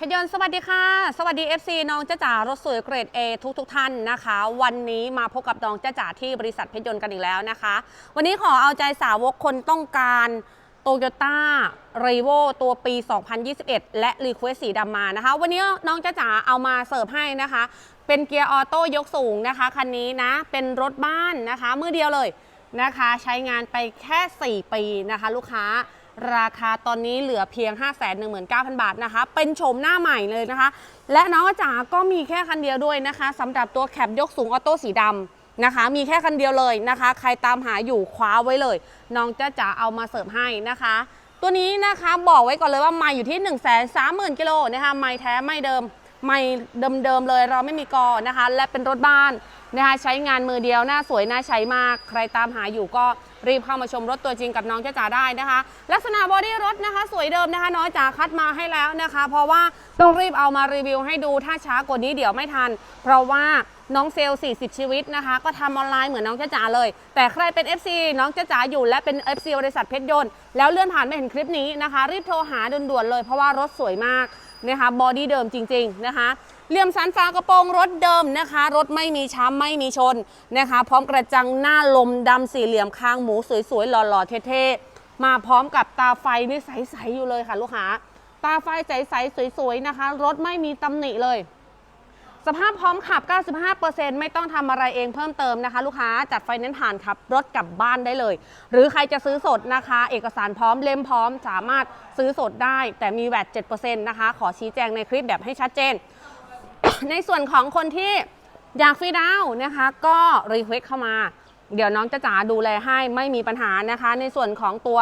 เพชรยนต์สวัสดีค่ะ สวัสดี FC น้องจ้าจ๋ารถสวยเกรด A ทุกทุกท่านนะคะ วันนี้มาพบกับน้องจ้าจ๋าที่บริษัทเพชรยนต์กันอีกแล้วนะคะ วันนี้ขอเอาใจสาวกคนต้องการโตโยต้ารีโวตัวปี 2021 และ Request สีดำมานะคะ วันนี้น้องจ้าจ๋าเอามาเสิร์ฟให้นะคะ เป็นเกียร์ออโต้ยกสูงนะคะคันนี้นะเป็นรถบ้านนะคะ มือเดียวเลยนะคะ ใช้งานไปแค่ 4 ปีนะคะ ลูกค้า ราคาตอนนี้เหลือเพียง 519,000 บาทนะคะ เป็นโฉมหน้าใหม่เลยนะคะ และน้องจ๋าก็มีแค่คันเดียวด้วยนะคะสำหรับตัวแคปยกสูงออโต้สีดำนะคะ มีแค่คันเดียวเลยนะคะ ใครตามหาอยู่คว้าไว้เลย น้องจ้าจ๋าเอามาเสิร์ฟให้นะคะ ตัวนี้นะคะบอกไว้ก่อนเลยว่าไม่อยู่ที่ 1 3 0 0 0 0กิโลนะคะไม่แท้ไม่เดิมไม่เดิมๆเลยเราไม่มีกอนะคะ และเป็นรถบ้านนะคะใช้งานมือเดียวหน้าสวยหน่าใช้มาก ใครตามหาอยู่ก็ รีบเข้ามาชมรถตัวจริงกับน้องเจ้าจ๋าได้นะคะ ลักษณะบอดี้รถนะคะ สวยเดิมนะคะ น้อยจ๋าคัดมาให้แล้วนะคะ เพราะว่าต้องรีบเอามารีวิวให้ดูถ้าช้ากว่านี้เดี๋ยวไม่ทัน เพราะว่าน้องเซลล์ 40 ชีวิตนะคะ ก็ทำออนไลน์เหมือนน้องจ้าจ๋าเลย แต่ใครเป็น FC น้องจ้าจ๋าอยู่และเป็น FC บริษัทเพชรยนต์แล้วเลื่อนผ่านไม่เห็นคลิปนี้นะคะ รีบโทรหาด่วนๆเลย เพราะว่ารถสวยมากนะคะบอดี้เดิมจริง ๆนะคะ เหลี่ยมสันฟ้ากระโปรงรถเดิมนะคะ รถไม่มีช้ำไม่มีชนนะคะ พร้อมกระจังหน้าลมดำสี่เหลี่ยมคางหมูสวยๆหล่อๆเท่ๆ มาพร้อมกับตาไฟนี่ใสๆอยู่เลยค่ะลูกค้าตาไฟใสๆสวยๆนะคะ รถไม่มีตำหนิเลย สภาพพร้อมขับ 95%ไม่ต้องทำอะไรเองเพิ่มเติมนะคะ ลูกค้าจัดไฟแนนซ์ผ่านขับ รถกลับบ้านได้เลย หรือใครจะซื้อสดนะคะ เอกสารพร้อมเล่มพร้อมสามารถซื้อสดได้ แต่มีแวด7%นะคะ ขอชี้แจงในคลิปแบบให้ชัดเจน ในส่วนของคนที่อยากฟรีดาวน์นะคะ ก็รีเควสเข้ามา เดี๋ยวน้องจะจ๋าดูแลให้ไม่มีปัญหานะคะ ในส่วนของตัว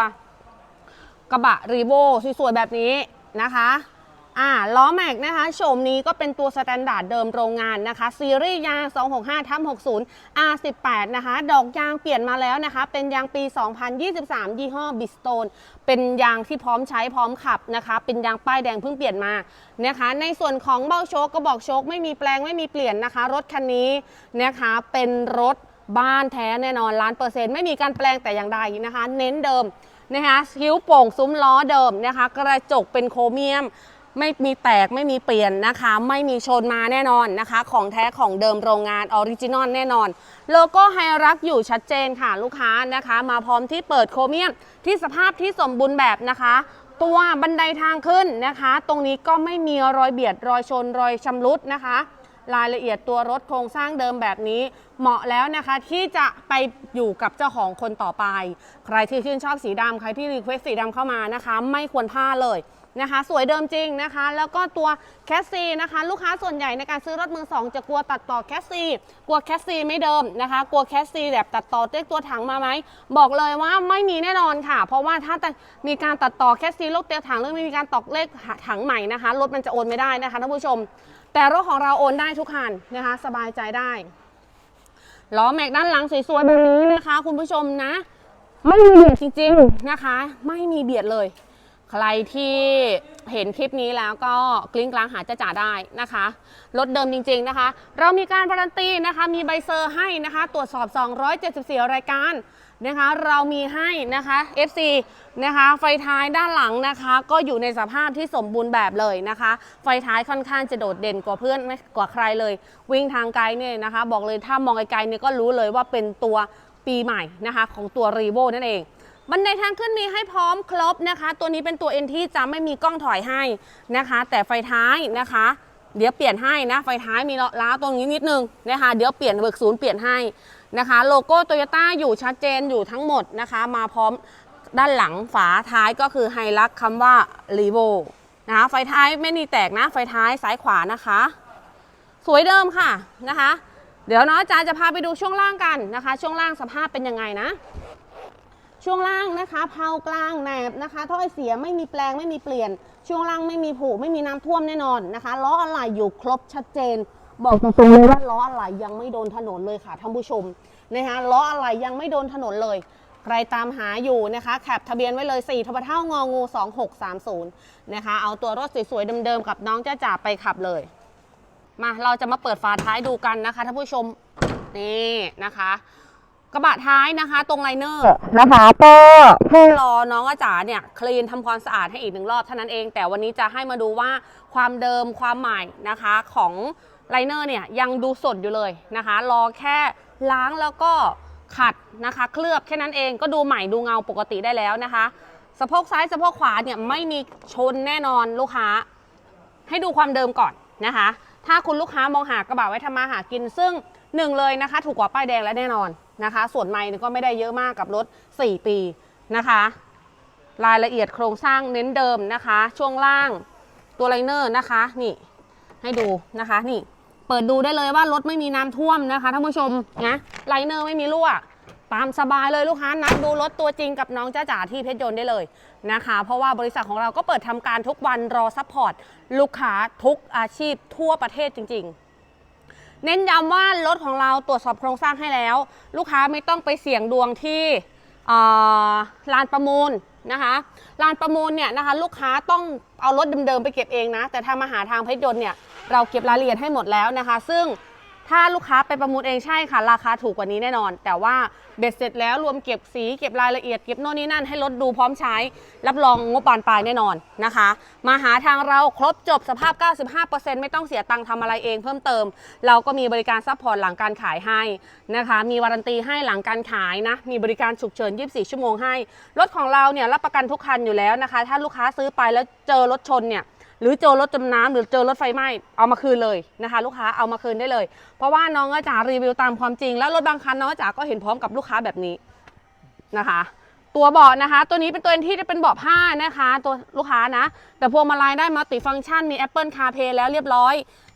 กระบะรีโวสวยๆแบบนี้นะคะ อ่าล้อแม็กนะคะโฉมนี้ก็เป็นตัวสแตนดาร์ดเดิมโรงงานนะคะ ซีรีส์ยาง 265ทับ60 R18 นะคะ ดอกยางเปลี่ยนมาแล้วนะคะ เป็นยางปี 2023 ยี่ห้อบิสโตนเป็นยางที่พร้อมใช้พร้อมขับนะคะ เป็นยางป้ายแดงเพิ่งเปลี่ยนมานะคะ ในส่วนของเบ้าโชคกระบอกโชคไม่มีแปลงไม่มีเปลี่ยนนะคะ รถคันนี้นะคะเป็นรถบ้านแท้แน่นอนล้านเปอร์เซ็นต์ไม่มีการแปลงแต่อย่างใดนะคะ เน้นเดิมนะคะคิ้วโป่งซุ้มล้อเดิมนะคะ กระจกเป็นโครเมียม ไม่มีแตกไม่มีเปลี่ยนนะคะ ไม่มีชนมาแน่นอนนะคะ ของแท้ของเดิมโรงงานออริจินอลแน่นอน โลโก้ไฮรักอยู่ชัดเจนค่ะลูกค้านะคะ มาพร้อมที่เปิดโครเมียมที่สภาพที่สมบูรณ์แบบนะคะตัวบันไดทางขึ้นนะคะ ตรงนี้ก็ไม่มีรอยเบียดรอยชนรอยชำรุดนะคะ รายละเอียดตัวรถโครงสร้างเดิมแบบนี้ เหมาะแล้วนะคะที่จะไปอยู่กับเจ้าของคนต่อไป ใครที่ชื่นชอบสีดำใครที่รีเควสสีดำเข้ามานะคะ ไม่ควรพลาดเลย นะคะ สวยเดิมจริงนะคะ แล้วก็ตัวแคสซีนะคะ ลูกค้าส่วนใหญ่ในการซื้อรถมือสองจะกลัวตัดต่อแคสซีกลัวแคสซีไม่เดิมนะคะ กลัวแคสซีแบบตัดต่อเลขตัวถังมาไหมบอกเลยว่าไม่มีแน่นอนค่ะ เพราะว่าถ้ามีการตัดต่อแคสซีลูกเตียวถังหรือไม่มีการตอกเลขถังใหม่นะคะรถมันจะโอนไม่ได้นะคะท่านผู้ชม แต่รถของเราโอนได้ทุกคันนะคะ สบายใจได้ล้อแม็กด้านหลังสวยๆแบบนี้นะคะ คุณผู้ชมนะ ไม่มีเบียดจริงๆนะคะ ไม่มีเบียดเลย ใครที่เห็นคลิปนี้แล้วก็กลิ้งกลางหาจะจ่าได้นะคะรถเดิมจริง ๆนะคะ เรามีการการันตีนะคะ มีใบเซอร์ให้นะคะ ตรวจสอบ 274 รายการนะคะ เรามีให้นะคะ FC นะคะ ไฟท้ายด้านหลังนะคะ ก็อยู่ในสภาพที่สมบูรณ์แบบเลยนะคะ ไฟท้ายค่อนข้างจะโดดเด่นกว่าเพื่อนม่กว่าใครเลย วิ่งทางไกลเนี่ยนะคะ บอกเลยถ้ามองไกลๆเนี่ยก็รู้เลยว่าเป็นตัวปีใหม่นะคะ ของตัวรีโวนั่นเอง บันไดทางขึ้นมีให้พร้อมครบนะคะ ตัวนี้เป็นตัวเอ็นที่จะไม่มีกล้องถอยให้นะคะ แต่ไฟท้ายนะคะ เดี๋ยวเปลี่ยนให้นะ ไฟท้ายมีล้าตรงนี้นิดนึงนะคะ เดี๋ยวเปลี่ยนเบิกศูนย์เปลี่ยนให้นะคะ โลโก้โตโยต้าอยู่ชัดเจนอยู่ทั้งหมดนะคะ มาพร้อมด้านหลังฝาท้ายก็คือไฮลักคำว่ารีโวนะคะ ไฟท้ายไม่มีแตกนะ ไฟท้ายซ้ายขวานะคะ สวยเดิมค่ะนะคะ เดี๋ยวน้องอาจารย์จะพาไปดูช่วงล่างกันนะคะ ช่วงล่างสภาพเป็นยังไงนะ ช่วงล่างนะคะเพากลางแหนบนะคะถ้อยเสียไม่มีแปลงไม่มีเปลี่ยน ช่วงล่างไม่มีผุไม่มีน้ำท่วมแน่นอนนะคะล้ออะไหล่อยู่ครบชัดเจน บอกตรงๆเลยว่าล้ออะไหล่ยังไม่โดนถนนเลยค่ะท่านผู้ชมนะคะล้ออะไหล่ยังไม่โดนถนนเลยใครตามหาอยู่นะคะแคปทะเบียนไว้เลย4ทบเท่างองู 2630 นะคะ เอาตัวรถสวยๆเดิมๆกับน้องจ้าจ๋าไปขับเลย มาเราจะมาเปิดฝาท้ายดูกันนะคะท่านผู้ชม นี่นะคะ กระบะท้ายนะคะ ตรงไลเนอร์นะคะก็ให้รอน้องอาจ๋าเนี่ยคลีนทำความสะอาดให้อีกหนึ่งรอบเท่านั้นเอง แต่วันนี้จะให้มาดูว่าความเดิมความใหม่นะคะของไลเนอร์เนี่ยยังดูสดอยู่เลยนะคะ รอแค่ล้างแล้วก็ขัดนะคะ เคลือบแค่นั้นเองก็ดูใหม่ดูเงาปกติได้แล้วนะคะสะโพกซ้ายสะโพกขวาเนี่ยไม่มีชนแน่นอนลูกค้า ให้ดูความเดิมก่อนนะคะ ถ้าคุณลูกค้ามองหากระบะไว้ทำมาหากินซึ่งหนึ่งเลยนะคะ ถูกกว่าป้ายแดงและแน่นอน นะคะ ส่วนไม่ก็ไม่ได้เยอะมากกับรถ 4 ปีนะคะ รายละเอียดโครงสร้างเน้นเดิมนะคะ ช่วงล่างตัวไลเนอร์นะคะนี่ให้ดูนะคะนี่เปิดดูได้เลยว่ารถไม่มีน้ำท่วมนะคะท่านผู้ชมนะไลเนอร์ไม่มีรั่วตามสบายเลยลูกค้านัดดูรถตัวจริงกับน้องจ้าจ๋าที่เพชรยนต์ได้เลยนะคะ เพราะว่าบริษัทของเราก็เปิดทำการทุกวันรอซัพพอร์ตลูกค้าทุกอาชีพทั่วประเทศจริง ๆ เน้นย้ำว่ารถของเราตรวจสอบโครงสร้างให้แล้ว ลูกค้าไม่ต้องไปเสี่ยงดวงที่ลานประมูลนะคะลานประมูลเนี่ยนะคะลูกค้าต้องเอารถเดิมๆไปเก็บเองนะ แต่ถ้ามาหาทางเพชรยนต์เนี่ยเราเก็บรายละเอียดให้หมดแล้วนะคะ ซึ่ง ถ้าลูกค้าไปประมูลเองใช่ค่ะ ราคาถูกกว่านี้แน่นอน แต่ว่าเบ็ดเสร็จแล้วรวมเก็บสีเก็บรายละเอียดเก็บโน่นนี่นั่นให้รถดูพร้อมใช้ รับรองงบบานปลายแน่นอนนะคะ มาหาทางเราครบจบสภาพ 95%ไม่ต้องเสียตังค์ทำอะไรเองเพิ่มเติม เราก็มีบริการซัพพอร์ตหลังการขายให้นะคะ มีวารันตีให้หลังการขายนะ มีบริการฉุกเฉิน 24 ชั่วโมงให้ รถของเราเนี่ยรับประกันทุกคันอยู่แล้วนะคะ ถ้าลูกค้าซื้อไปแล้วเจอรถชนเนี่ย หรือเจอรถจมน้ำหรือเจอรถไฟไหม้เอามาคืนเลยนะคะ ลูกค้าเอามาคืนได้เลย เพราะว่าน้องอาจ๋ารีวิวตามความจริง แล้วรถบางคันน้องอาจ๋าก็เห็นพร้อมกับลูกค้าแบบนี้นะคะ ตัวเบาะนะคะ ตัวนี้เป็นตัวที่จะเป็นเบาะผ้านะคะ ตัวลูกค้านะ แต่พวงมาลัยได้มัลติฟังก์ชันมี Apple CarPlay แล้วเรียบร้อย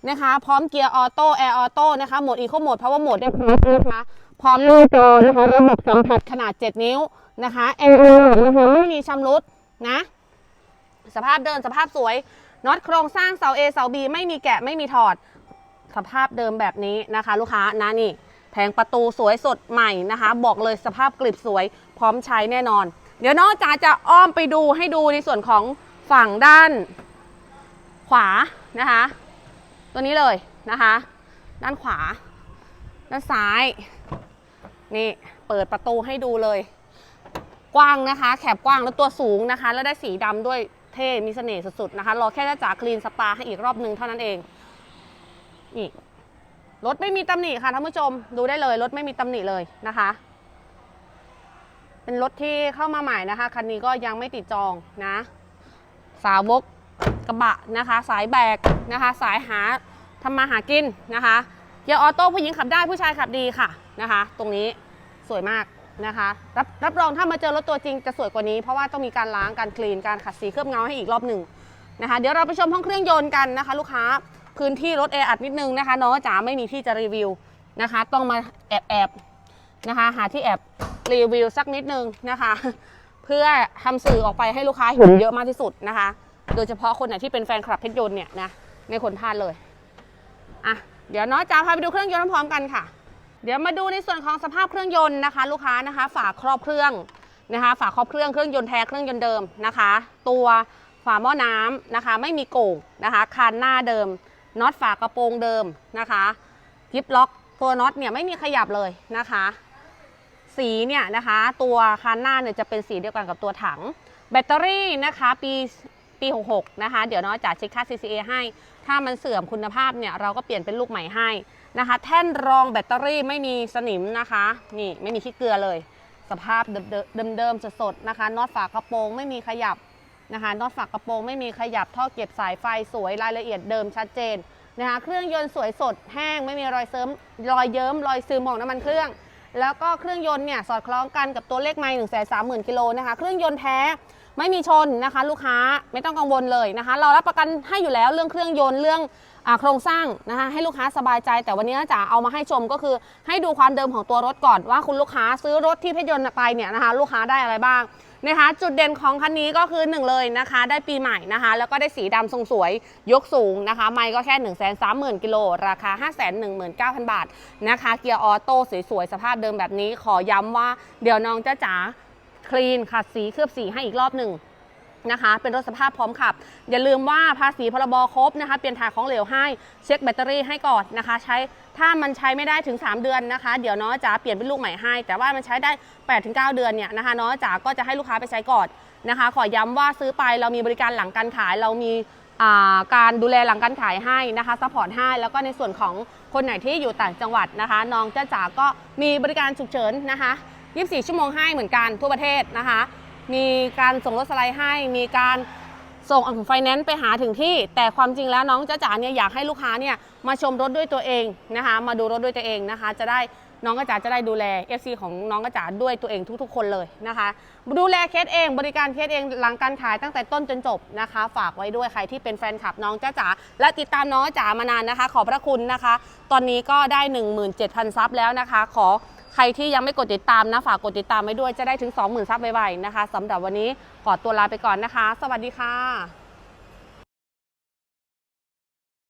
นะคะ พร้อมเกียร์ออโต้แอร์ออโต้นะคะโหมดอีโคโหมดพาวเวอร์โหมดได้พร้อมนะคะพร้อมหน้าจอนะคะระบบสัมผัสขนาด 7 นิ้วนะคะแอร์นะคะไม่มีชำรุดนะ สภาพเดินสภาพสวย น็อตโครงสร้างเสา A เสา B ไม่มีแกะไม่มีถอด สภาพเดิมแบบนี้นะคะ ลูกค้านะนี่แผงประตูสวยสดใหม่นะคะ บอกเลยสภาพกริบสวยพร้อมใช้แน่นอน เดี๋ยวน้อกจาจะอ้อมไปดูให้ดูในส่วนของฝั่งด้านขวานะคะ ตัวนี้เลยนะคะ ด้านขวา ด้านซ้าย นี่เปิดประตูให้ดูเลย กว้างนะคะ แคบกว้างแล้วตัวสูงนะคะ แล้วได้สีดำด้วย เท่มีเสน่ห์สุดๆนะคะ รอแค่จะจ่าคลีนสปาให้อีกรอบหนึ่งเท่านั้นเองนี่รถไม่มีตำหนิค่ะท่านผู้ชมดูได้เลยรถไม่มีตำหนิเลยนะคะ เป็นรถที่เข้ามาใหม่นะคะคันนี้ก็ยังไม่ติดจองนะ สาวกกระบะนะคะ สายแบกนะคะ สายหาทำมาหากินนะคะเกียร์ออโต้ผู้หญิงขับได้ผู้ชายขับดีค่ะนะคะ ตรงนี้สวยมาก นะคะรับรับรองถ้ามาเจอรถตัวจริงจะสวยกว่านี้ เพราะว่าต้องมีการล้างการคลีนการขัดสีเคลือบเงาให้อีกรอบหนึ่งนะคะ เดี๋ยวเราไปชมห้องเครื่องยนต์กันนะคะ ลูกค้าพื้นที่รถแออัดนิดนึงนะคะน้องจ๋าไม่มีที่จะรีวิวนะคะ ต้องมาแอบแอบๆนะคะหาที่แอบรีวิวสักนิดนึงนะคะ เพื่อทำสื่อออกไปให้ลูกค้าเห็นเยอะมากที่สุดนะคะ โดยเฉพาะคนไหนที่เป็นแฟนคลับเพชรยนต์เนี่ยนะไม่ควรพลาดเลยอะเดี๋ยวน้อยจ้าพาไปดูเครื่องยนต์พร้อมๆกันค่ะ เดี๋ยวมาดูในส่วนของสภาพเครื่องยนต์นะคะ ลูกค้านะคะ ฝาครอบเครื่องนะคะ ฝาครอบเครื่องเครื่องยนต์แท้เครื่องยนต์เดิมนะคะ ตัวฝาหม้อน้ำนะคะ ไม่มีโก่งนะคะคานหน้าเดิมน็อตฝากระโปรงเดิมนะคะกิฟล็อกตัวน็อตเนี่ยไม่มีขยับเลยนะคะ สีเนี่ยนะคะ ตัวคันหน้าเนี่ยจะเป็นสีเดียวกันกับตัวถัง แบตเตอรี่นะคะ ปี ปี 66 นะคะ เดี๋ยวน้อยจะเช็คค่า CCA ให้ ถ้ามันเสื่อมคุณภาพเนี่ยเราก็เปลี่ยนเป็นลูกใหม่ให้นะคะ แท่นรองแบตเตอรี่ไม่มีสนิมนะคะ นี่ไม่มีขี้เกลือเลย สภาพเดิมๆเดิมๆสดๆนะคะน็อตฝากระโปรงไม่มีขยับนะคะน็อตฝากระโปรงไม่มีขยับท่อเก็บสายไฟสวยรายละเอียดเดิมชัดเจนนะคะเครื่องยนต์สวยสดแห้งไม่มีรอยเสริมรอยเยิ้มรอยซึมของน้ำมันเครื่อง แล้วก็เครื่องยนต์เนี่ยสอดคล้องกันกับตัวเลขไมล์หนึ่งแสนสามหมื่นกิโลนะคะ เครื่องยนต์แท้ ไม่มีชนนะคะ ลูกค้าไม่ต้องกังวลเลยนะคะ เรารับประกันให้อยู่แล้วเรื่องเครื่องยนต์เรื่องอโครงสร้างนะคะให้ลูกค้าสบายใจ แต่วันนี้จะเอามาให้ชมก็คือ ให้ดูความเดิมของตัวรถก่อนว่าคุณลูกค้าซื้อรถที่เพชรยนต์ไปเนี่ยนะคะ ลูกค้าได้อะไรบ้างนะคะจุดเด่นของคันนี้ก็คือหนึ่งเลยนะคะ ได้ปีใหม่นะคะ แล้วก็ได้สีดำทรงสวยยกสูงนะคะ ไม่ก็แค่ 1 3 0 0 0 0กิโลราคา 5 1 9 0 0 0 บาทนะคะ เกียร์ออโต้สวยๆ สภาพเดิมแบบนี้ขอย้ำว่าเดี๋ยวน้องจ้าจ๋า คลีนขัดสีเคลือบสีให้อีกรอบหนึ่งนะคะ เป็นรถสภาพพร้อมขับ อย่าลืมว่าภาษีพรบครบนะคะ เปลี่ยนถ่ายของเหลวให้ เช็คแบตเตอรี่ให้ก่อนนะคะ ใช้ ถ้ามันใช้ไม่ได้ถึง 3 เดือนนะคะ เดี๋ยวน้อจ๋าเปลี่ยนเป็นลูกใหม่ให้ แต่ว่ามันใช้ได้ 8-9 เดือนเนี่ยนะคะน้อจ๋าก็จะให้ลูกค้าไปใช้ก่อนนะคะ ขอย้ำว่าซื้อไปเรามีบริการหลังการขาย เรามีการดูแลหลังการขายให้นะคะซัพพอร์ตให้ แล้วก็ในส่วนของคนไหนที่อยู่ต่างจังหวัดนะคะ น้องจ้าจ๋าก็มีบริการฉุกเฉินนะคะ 24 ชั่วโมงให้เหมือนกันทั่วประเทศนะคะ มีการส่งรถสไลด์ให้ มีการส่งไฟแนนซ์ไปหาถึงที่ แต่ความจริงแล้วน้องจ้าจ๋าเนี่ยอยากให้ลูกค้าเนี่ยมาชมรถด้วยตัวเองนะคะ มาดูรถด้วยตัวเองนะคะ จะได้น้องกระจ๋าจะได้ดูแล FC ของน้องกระจ๋าด้วยตัวเองทุกๆ คนเลยนะคะ ดูแลเคสเองบริการเคสเองหลังการขายตั้งแต่ต้นจนจบนะคะ ฝากไว้ด้วยใครที่เป็นแฟนคลับน้องจ้าจ๋าและติดตามน้องจ๋ามานานนะคะ ขอบพระคุณนะคะ ตอนนี้ก็ได้ 17,000 ซับแล้วนะคะ ขอ ใครที่ยังไม่กดติดตามนะฝากกดติดตามไว้ด้วยจะได้ถึง 20,000ซับไวๆนะคะสำหรับวันนี้ขอตัวลาไปก่อนนะคะ สวัสดีค่ะ